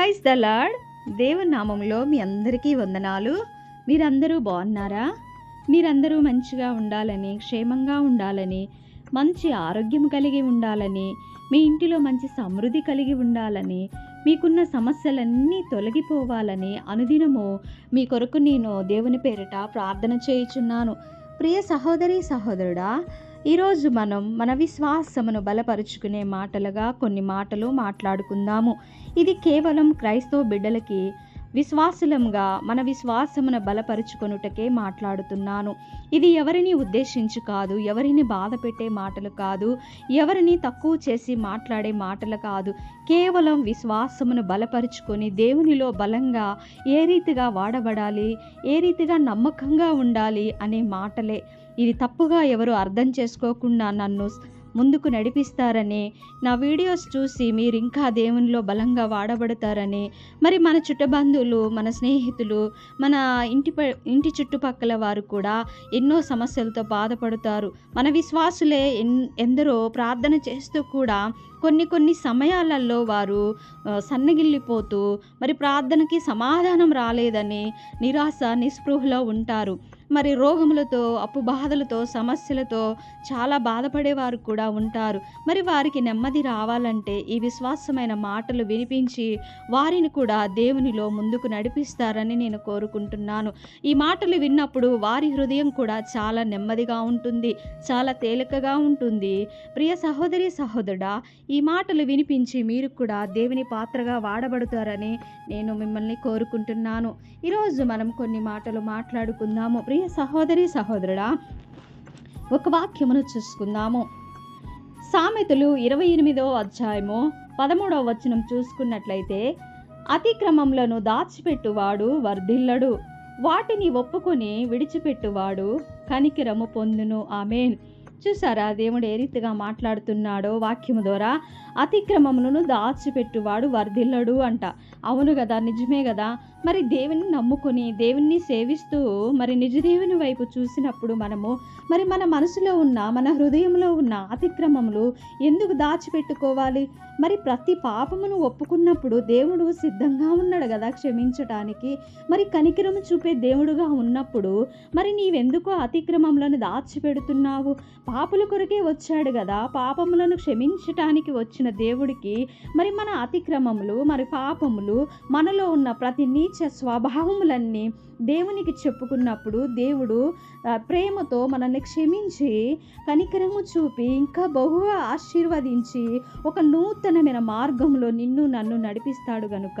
Praise the lord. దేవుని నామంలో మీ అందరికీ వందనాలు. మీరందరూ బాగున్నారా? మీరందరూ మంచిగా ఉండాలని క్షేమంగా ఉండాలని మంచి ఆరోగ్యం కలిగి ఉండాలని మీ ఇంటిలో మంచి సమృద్ధి కలిగి ఉండాలని మీకున్న సమస్యలన్నీ తొలగిపోవాలని అనుదినము మీ కొరకు నేను దేవుని పేరిట ప్రార్థన చేయుచున్నాను. ప్రియ సహోదరి సహోదరుడా ఈరోజు మనం మన విశ్వాసమును బలపరుచుకునే మాటలుగా కొన్ని మాటలు మాట్లాడుకుందాము. ఇది కేవలం క్రైస్తవ బిడ్డలకి విశ్వాసులంగా మన విశ్వాసమును బలపరుచుకొనుటకే మాట్లాడుతున్నాను. ఇది ఎవరిని ఉద్దేశించి కాదు ఎవరిని బాధ పెట్టే మాటలు కాదు ఎవరిని తక్కువ చేసి మాట్లాడే మాటలు కాదు. కేవలం విశ్వాసమును బలపరుచుకొని దేవునిలో బలంగా ఏ రీతిగా వాడబడాలి ఏ రీతిగా నమ్మకంగా ఉండాలి అనే మాటలే. ఇది తప్పుగా ఎవరు అర్థం చేసుకోకుండా నన్ను ముందుకు నడిపిస్తారని నా వీడియోస్ చూసి మీరు ఇంకా దేవునిలో బలంగా వాడబడతారని మరి మన చుట్టబంధువులు మన స్నేహితులు మన ఇంటి ప ఇంటి చుట్టుపక్కల వారు కూడా ఎన్నో సమస్యలతో బాధపడతారు. మన విశ్వాసులే ఎన్ ఎందరో ప్రార్థన చేస్తూ కూడా కొన్ని కొన్ని సమయాలలో వారు సన్నగిల్లిపోతూ మరి ప్రార్థనకి సమాధానం రాలేదని నిరాశ నిస్పృహలో ఉంటారు. మరి రోగములతో అప్పు బాధలతో సమస్యలతో చాలా బాధపడేవారు కూడా ఉంటారు. మరి వారికి నెమ్మది రావాలంటే ఈ విశ్వాసమైన మాటలు వినిపించి వారిని కూడా దేవునిలో ముందుకు నడిపిస్తారని నేను కోరుకుంటున్నాను. ఈ మాటలు విన్నప్పుడు వారి హృదయం కూడా చాలా నెమ్మదిగా ఉంటుంది చాలా తేలికగా ఉంటుంది. ప్రియ సహోదరి సహోదరుడా ఈ మాటలు వినిపించి మీరు కూడా దేవుని పాత్రగా వాడబడతారని నేను మిమ్మల్ని కోరుకుంటున్నాను. ఈరోజు మనం కొన్ని మాటలు మాట్లాడుకుందాము. ప్రియ సహోదరి సహోదరుడా ఒక వాక్యమును చూసుకుందాము. సామెతలు ఇరవై ఎనిమిదో అధ్యాయము పదమూడవ వచనం చూసుకున్నట్లయితే అతిక్రమములను దాచిపెట్టువాడు వర్ధిల్లడు వాటిని ఒప్పుకొని విడిచిపెట్టువాడు కనికిరము పొందును. ఆమెన్. చూసారా దేవుడు ఏ రీతిగా మాట్లాడుతున్నాడో వాక్యము ద్వారా? అతిక్రమములను దాచిపెట్టువాడు వర్ధిల్లడు అంట. అవును కదా నిజమే కదా మరి దేవుని నమ్ముకొని దేవుణ్ణి సేవిస్తూ మరి నిజ దేవుని వైపు చూసినప్పుడు మనము మరి మన మనసులో ఉన్న మన హృదయంలో ఉన్న అతిక్రమములు ఎందుకు దాచిపెట్టుకోవాలి? మరి ప్రతి పాపమును ఒప్పుకున్నప్పుడు దేవుడు సిద్ధంగా ఉన్నాడు కదా క్షమించటానికి. మరి కనికరము చూపే దేవుడుగా ఉన్నప్పుడు మరి నీవెందుకు అతిక్రమములను దాచిపెడుతున్నావు? పాపుల కొరకే వచ్చాడు కదా. పాపములను క్షమించటానికి వచ్చిన దేవుడికి మరి మన అతిక్రమములు మరి పాపములు మనలో ఉన్న ప్రతి నీచ స్వభావములన్నీ దేవునికి చెప్పుకున్నప్పుడు దేవుడు ప్రేమతో మనల్ని క్షమించి కనికరము చూపి ఇంకా బహుగా ఆశీర్వదించి ఒక నూతనమైన మార్గంలో నిన్ను నన్ను నడిపిస్తాడు గనుక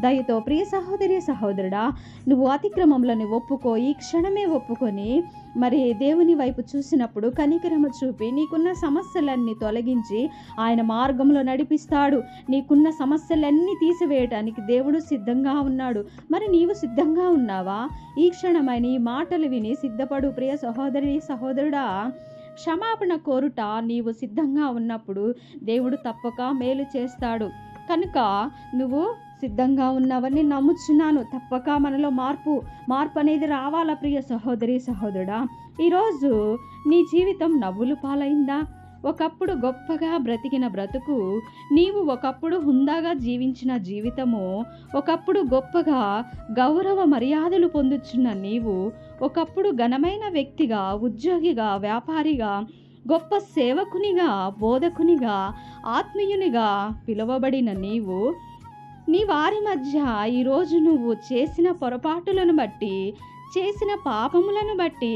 దయతో ప్రియ సహోదరి సహోదరుడా నువ్వు అతిక్రమములను ఒప్పుకో ఈ క్షణమే ఒప్పుకొని మరి దేవుని వైపు చూసినప్పుడు కని కనికరమ చూపి నీకున్న సమస్యలన్నీ తొలగించి ఆయన మార్గంలో నడిపిస్తాడు. నీకున్న సమస్యలన్నీ తీసివేయటానికి దేవుడు సిద్ధంగా ఉన్నాడు. మరి నీవు సిద్ధంగా ఉన్నావా? ఈ క్షణమైన ఈ మాటలు విని సిద్ధపడు ప్రియ సహోదరి సహోదరుడా. క్షమాపణ కోరుట నీవు సిద్ధంగా ఉన్నప్పుడు దేవుడు తప్పక మేలు చేస్తాడు. కనుక నువ్వు సిద్ధంగా ఉన్నావని నమ్ముచున్నాను. తప్పక మనలో మార్పు మార్పు అనేది రావాలా ప్రియ సహోదరి సహోదరుడా? ఈరోజు నీ జీవితం నవ్వులు పాలైందా? ఒకప్పుడు గొప్పగా బ్రతికిన బ్రతుకు నీవు ఒకప్పుడు హుందాగా జీవించిన జీవితము ఒకప్పుడు గొప్పగా గౌరవ మర్యాదలు పొందుచున్న నీవు ఒకప్పుడు ఘనమైన వ్యక్తిగా ఉద్యోగిగా వ్యాపారిగా గొప్ప సేవకునిగా బోధకునిగా ఆత్మీయునిగా పిలువబడిన నీవు నీ వారి మధ్య ఈరోజు నువ్వు చేసిన పొరపాటులను బట్టి చేసిన పాపములను బట్టి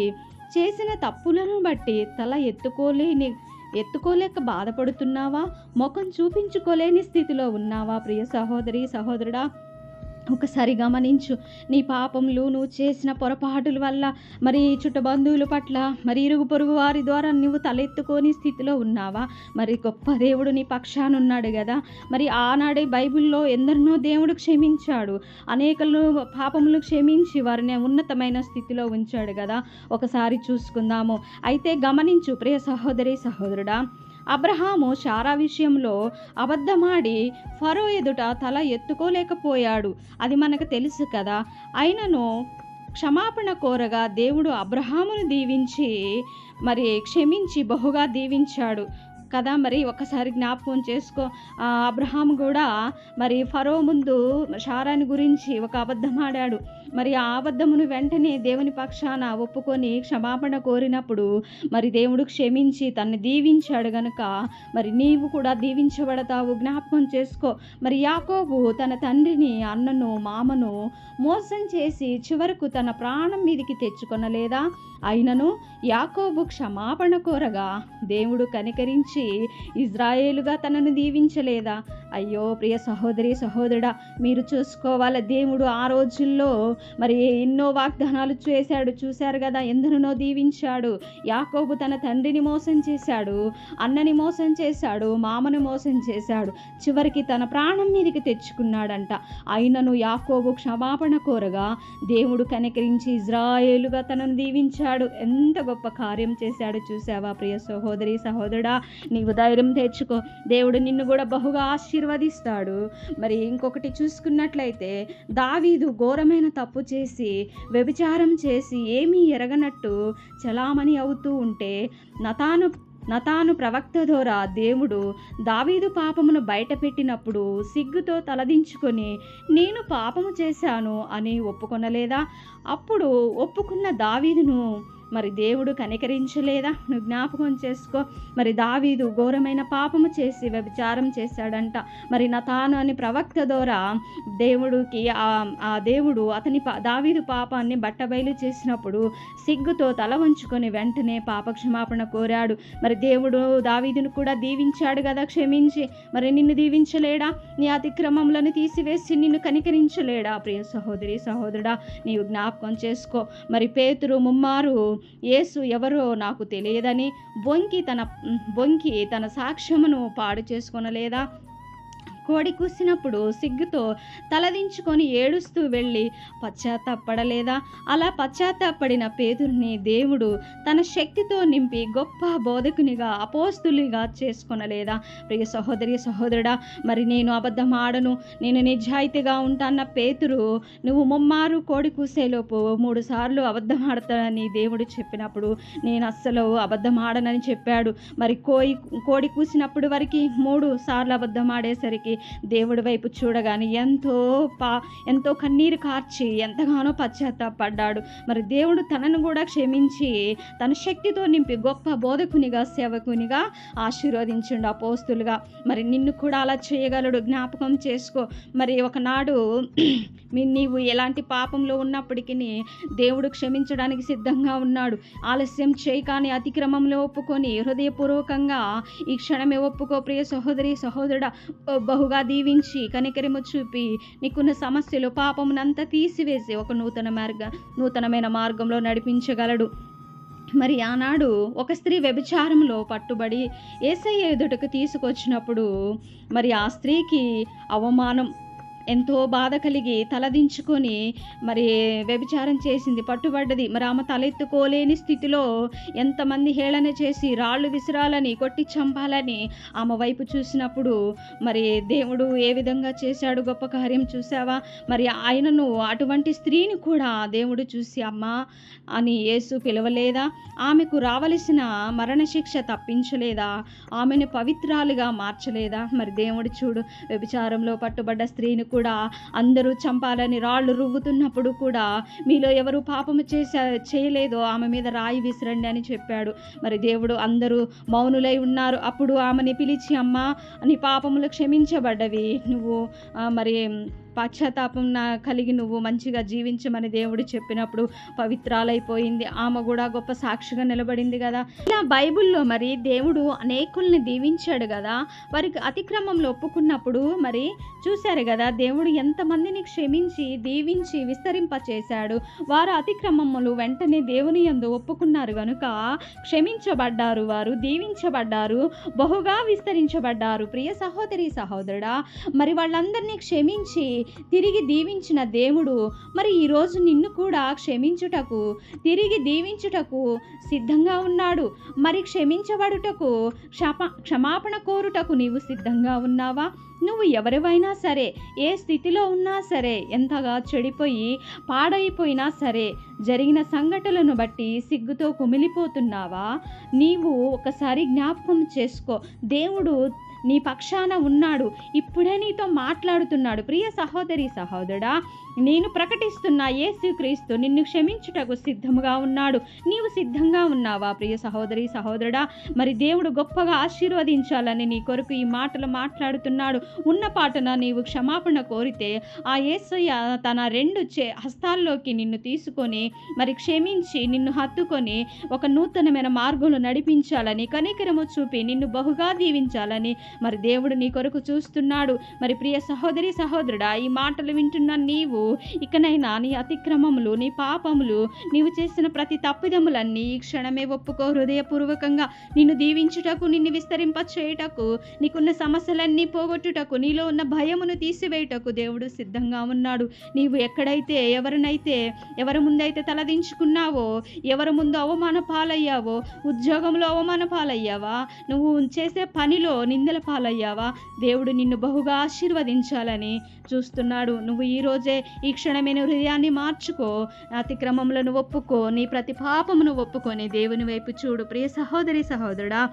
చేసిన తప్పులను బట్టి తల ఎత్తుకోలేని ఎత్తుకోలేక బాధపడుతున్నావా? ముఖం చూపించుకోలేని స్థితిలో ఉన్నావా ప్రియ సహోదరి సహోదరుడా? ఒకసారి గమనించు నీ పాపములు నువ్వు చేసిన పొరపాటుల వల్ల మరి చుట్టబంధువుల పట్ల మరి ఇరుగు పొరుగు వారి ద్వారా నువ్వు తలెత్తుకోని స్థితిలో ఉన్నావా? మరి గొప్ప దేవుడు నీ పక్షానున్నాడు కదా మరి ఆనాడే బైబిల్లో ఎందరినో దేవుడు క్షమించాడు. అనేకలు పాపములు క్షమించి వారిని ఉన్నతమైన స్థితిలో ఉంచాడు కదా ఒకసారి చూసుకుందాము. అయితే గమనించు ప్రియ సహోదరి సహోదరుడా అబ్రహాము శారా విషయంలో అబద్ధమాడి ఫరో ఎదుట తల ఎత్తుకోలేకపోయాడు. అది మనకు తెలుసు కదా. అయినను క్షమాపణ కోరగా దేవుడు అబ్రహామును దీవించి మరి క్షమించి బహుగా దీవించాడు. కదా మరి ఒకసారి జ్ఞాపకం చేసుకో. అబ్రహాం కూడా మరి ఫరో ముందు షారాని గురించి ఒక అబద్ధం ఆడాడు. మరి ఆ అబద్ధమును వెంటనే దేవుని పక్షాన ఒప్పుకొని క్షమాపణ కోరినప్పుడు మరి దేవుడు క్షమించి తన్ని దీవించాడు గనుక మరి నీవు కూడా దీవించబడతావు. జ్ఞాపకం చేసుకో. మరి యాకోబు తన తండ్రిని అన్నను మామను మోసం చేసి చివరకు తన ప్రాణం మీదికి తెచ్చుకొనలేదా? అయినను యాకోబు క్షమాపణ కోరగా దేవుడు కనికరించి ఇజ్రాయేలుగా తనను దీవించలేదా? అయ్యో ప్రియ సహోదరి సహోదరుడా మీరు చూసుకోవాలి దేవుడు ఆ రోజుల్లో మరి ఎన్నో వాగ్దానాలు చేశాడు. చూశారు కదా ఎందరినో దీవించాడు. యాకోబు తన తండ్రిని మోసం చేశాడు అన్నని మోసం చేశాడు మామను మోసం చేశాడు. చివరికి తన ప్రాణం మీదకి తెచ్చుకున్నాడంట. అయినను యాకోబు క్షమాపణ కోరగా దేవుడు కనికరించి ఇజ్రాయేలుగా తనను దీవించాడు. ఎంత గొప్ప కార్యం చేశాడు చూసావా ప్రియ సహోదరి సహోదరుడా? నీవు ధైర్యం తెచ్చుకో. దేవుడు నిన్ను కూడా బహుగా ఆశీర్వదిస్తాడు. మరి ఇంకొకటి చూసుకున్నట్లయితే దావీదు ఘోరమైన తప్పు చేసి వ్యభిచారం చేసి ఏమీ ఎరగనట్టు చలామణి అవుతూ ఉంటే నతాను నతాను ప్రవక్త ద్వారా దేవుడు దావీదు పాపమును బయటపెట్టినప్పుడు సిగ్గుతో తలదించుకొని నేను పాపము చేశాను అని ఒప్పుకొనలేదా? అప్పుడు ఒప్పుకున్న దావీదును మరి దేవుడు కనికరించలేదా? నువ్వు జ్ఞాపకం చేసుకో. మరి దావీదు ఘోరమైన పాపము చేసి వ్యభిచారం చేశాడంట. మరి నతాను అని ప్రవక్త ద్వారా దేవుడికి ఆ ఆ దేవుడు అతని పా దావీదు పాపాన్ని బట్టబయలు చేసినప్పుడు సిగ్గుతో తల వంచుకొని వెంటనే పాపక్షమాపణ కోరాడు. మరి దేవుడు దావీదును కూడా దీవించాడు కదా క్షమించి. మరి నిన్ను దీవించలేడా? నీ అతిక్రమములను తీసివేసి నిన్ను కనికరించలేడా? ప్రియ సహోదరి సహోదరుడా నీవు జ్ఞాపకం చేసుకో. మరి పేతురు ముమ్మారు యేసు ఎవరో నాకు తెలియదని బొంకి తన బొంకి తన సాక్ష్యమును పాడు చేసుకొనలేదా? కోడి కూసినప్పుడు సిగ్గుతో తలదించుకొని ఏడుస్తూ వెళ్ళి పశ్చాత్తాపడలేదా? అలా పశ్చాత్తాపడిన పేదుర్ని దేవుడు తన శక్తితో నింపి గొప్ప బోధకునిగా అపోస్తునిగా చేసుకొనలేదా? ప్రియ సహోదరి సహోదరుడా మరి నేను అబద్ధం ఆడను. నేను నిజాయితీగా ఉంటాన్న పేతురు నువ్వు ముమ్మారు కోడి కూసేలోపు మూడు సార్లు అబద్ధం ఆడతానని దేవుడు చెప్పినప్పుడు నేను అస్సలు అబద్ధం ఆడనని చెప్పాడు. మరి కోయి కోడి కూసినప్పుడు వరకు మూడు సార్లు అబద్ధం ఆడేసరికి దేవుడి వైపు చూడగానే ఎంతో పా ఎంతో కన్నీరు కార్చి ఎంతగానో పశ్చాత్తాపడ్డాడు. మరి దేవుడు తనను కూడా క్షమించి తన శక్తితో నింపి గొప్ప బోధకునిగా సేవకునిగా ఆశీర్వదించిండు అపోస్తులుగా. మరి నిన్ను కూడా అలా చేయగలడు జ్ఞాపకం చేసుకో. మరి ఒకనాడు మీ నీవు ఎలాంటి పాపంలో ఉన్నప్పటికీ దేవుడు క్షమించడానికి సిద్ధంగా ఉన్నాడు. ఆలస్యం చేయకాని అతిక్రమంలో ఒప్పుకొని హృదయపూర్వకంగా ఈ క్షణమే ఒప్పుకో ప్రియ సహోదరి సహోదరుడ. బహు బహుగా దీవించి కనికరిము చూపి నీకున్న సమస్యలు పాపమునంతా తీసివేసి ఒక నూతన మార్గ నూతనమైన మార్గంలో నడిపించగలడు. మరి ఆనాడు ఒక స్త్రీ వ్యభిచారంలో పట్టుబడి ఏసయ్య ఎదుటకు తీసుకొచ్చినప్పుడు మరి ఆ స్త్రీకి అవమానం ఎంతో బాధ కలిగి తలదించుకొని మరి వ్యభిచారం చేసింది పట్టుబడ్డది. మరి ఆమె తలెత్తుకోలేని స్థితిలో ఎంతమంది హేళన చేసి రాళ్ళు విసిరాలని కొట్టి చంపాలని ఆమె వైపు చూసినప్పుడు మరి దేవుడు ఏ విధంగా చేశాడు గొప్ప కార్యం చూసావా మరి ఆయనను అటువంటి స్త్రీని కూడా దేవుడు చూసి అమ్మా అని యేసు పిలవలేదా? ఆమెకు రావలసిన మరణశిక్ష తప్పించలేదా? ఆమెను పవిత్రాలుగా మార్చలేదా? మరి దేవుడు చూడు వ్యభిచారంలో పట్టుబడ్డ స్త్రీని కూడా కూడా అందరూ చంపాలని రాళ్ళు రువ్వుతున్నప్పుడు కూడా మీలో ఎవరు పాపము చేసా చేయలేదో ఆమె మీద రాయి విసిరండి అని చెప్పాడు. మరి దేవుడు అందరూ మౌనులై ఉన్నారు. అప్పుడు ఆమెని పిలిచి అమ్మా నీ పాపములు క్షమించబడ్డవి. నువ్వు మరి పశ్చాత్తాపం నా కలిగి నువ్వు మంచిగా జీవించమని దేవుడు చెప్పినప్పుడు పవిత్రాలైపోయింది. ఆమె కూడా గొప్ప సాక్షిగా నిలబడింది కదా. ఇలా బైబిల్లో మరి దేవుడు అనేకుల్ని దీవించాడు కదా. వారికి అతిక్రమంలో ఒప్పుకున్నప్పుడు మరి చూశారు కదా దేవుడు ఎంతమందిని క్షమించి దీవించి విస్తరింప చేశాడు వారు అతిక్రమములు వెంటనే దేవుని యందు ఒప్పుకున్నారు కనుక క్షమించబడ్డారు వారు దీవించబడ్డారు బహుగా విస్తరించబడ్డారు. ప్రియ సహోదరి సహోదరుడా మరి వాళ్ళందరినీ క్షమించి తిరిగి దీవించిన దేవుడు. మరి ఈరోజు నిన్ను కూడా క్షమించుటకు తిరిగి దీవించుటకు సిద్ధంగా ఉన్నాడు. మరి క్షమించబడుటకు క్షమ క్షమాపణ కోరుటకు నీవు సిద్ధంగా ఉన్నావా? నువ్వు ఎవరివైనా సరే ఏ స్థితిలో ఉన్నా సరే ఎంతగా చెడిపోయి పాడైపోయినా సరే జరిగిన సంఘటనలను బట్టి సిగ్గుతో కుమిలిపోతున్నావా? నీవు ఒకసారి జ్ఞాపకం చేసుకో. దేవుడు నీ పక్షాన ఉన్నాడు. ఇప్పుడే నీతో మాట్లాడుతున్నాడు. ప్రియ సహోదరి సహోదరుడా నేను ప్రకటిస్తున్న యేసుక్రీస్తు నిన్ను క్షమించుటకు సిద్ధముగా ఉన్నాడు. నీవు సిద్ధంగా ఉన్నావా ప్రియ సహోదరి సహోదరుడా? మరి దేవుడు గొప్పగా ఆశీర్వదించాలని నీ కొరకు ఈ మాటలు మాట్లాడుతున్నాడు. ఉన్న పాటన నీవు క్షమాపణ కోరితే ఆ యేసయ్య తన రెండు చే హస్తాల్లోకి నిన్ను తీసుకొని మరి క్షమించి నిన్ను హత్తుకొని ఒక నూతనమైన మార్గంలో నడిపించాలని కనికరము చూపి నిన్ను బహుగా దీవించాలని మరి దేవుడు నీ కొరకు చూస్తున్నాడు. మరి ప్రియ సహోదరి సహోదరుడా ఈ మాటలు వింటున్న నీవు ఇకనైనా నీ అతిక్రమములు నీ పాపములు నీవు చేసిన ప్రతి తప్పిదములన్నీ ఈ క్షణమే ఒప్పుకో హృదయపూర్వకంగా. నిన్ను దీవించుటకు నిన్ను విస్తరింప చేయుటకు నీకున్న సమస్యలన్నీ పోగొట్టుటకు నీలో ఉన్న భయమును తీసివేయుటకు దేవుడు సిద్ధంగా ఉన్నాడు. నీవు ఎక్కడైతే ఎవరినైతే ఎవరి ముందైతే తలదించుకున్నావో ఎవరి ముందు అవమాన పాలయ్యావో ఉద్యోగంలో అవమాన పాలయ్యావా నువ్వు చేసే పనిలో నిందల పాలయ్యావా? దేవుడు నిన్ను బహుగా ఆశీర్వదించాలని చూస్తున్నాడు. నువ్వు ఈ రోజే ఈ క్షణమైన హృదయాన్ని మార్చుకో. అతిక్రమములను ఒప్పుకో. నీ ప్రతి పాపమును ఒప్పుకొని దేవుని వైపు చూడు. ప్రియ సహోదరి సహోదరుడా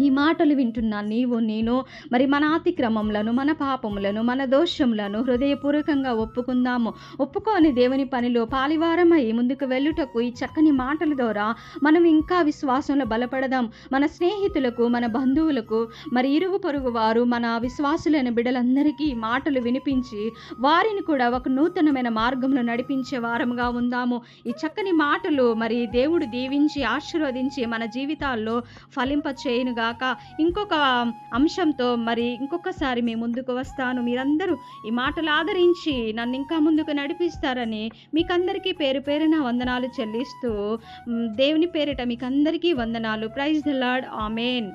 ఈ మాటలు వింటున్న నీవు నేను. మరి మన అతిక్రమములను మన పాపములను మన దోషములను హృదయపూర్వకంగా ఒప్పుకుందాము. ఒప్పుకొని దేవుని పనిలో పాలివారమై ముందుకు వెళ్ళుటకు ఈ చక్కని మాటల ద్వారా మనం ఇంకా విశ్వాసంలో బలపడదాం. మన స్నేహితులకు మన బంధువులకు మరి ఇరుగు పొరుగు వారు మన విశ్వాసులైన బిడ్డలందరికీ ఈ మాటలు వినిపించి వారిని కూడా ఒక నూతనమైన మార్గంలో నడిపించే వారముగా ఉందాము. ఈ చక్కని మాటలు మరి దేవుడు దీవించి ఆశీర్వదించి మన జీవితాల్లో ఫలింప చేయనుగా కాక ఇంకొక అంశంతో మరి ఇంకొకసారి మీ ముందుకు వస్తాను. మీరందరూ ఈ మాటలు ఆదరించి నన్ను ఇంకా ముందుకు నడిపిస్తారని మీకందరికీ పేరు పేరున వందనాలు చెల్లిస్తూ దేవుని పేరిట మీకందరికీ వందనాలు. Praise the lord. ఆమెన్.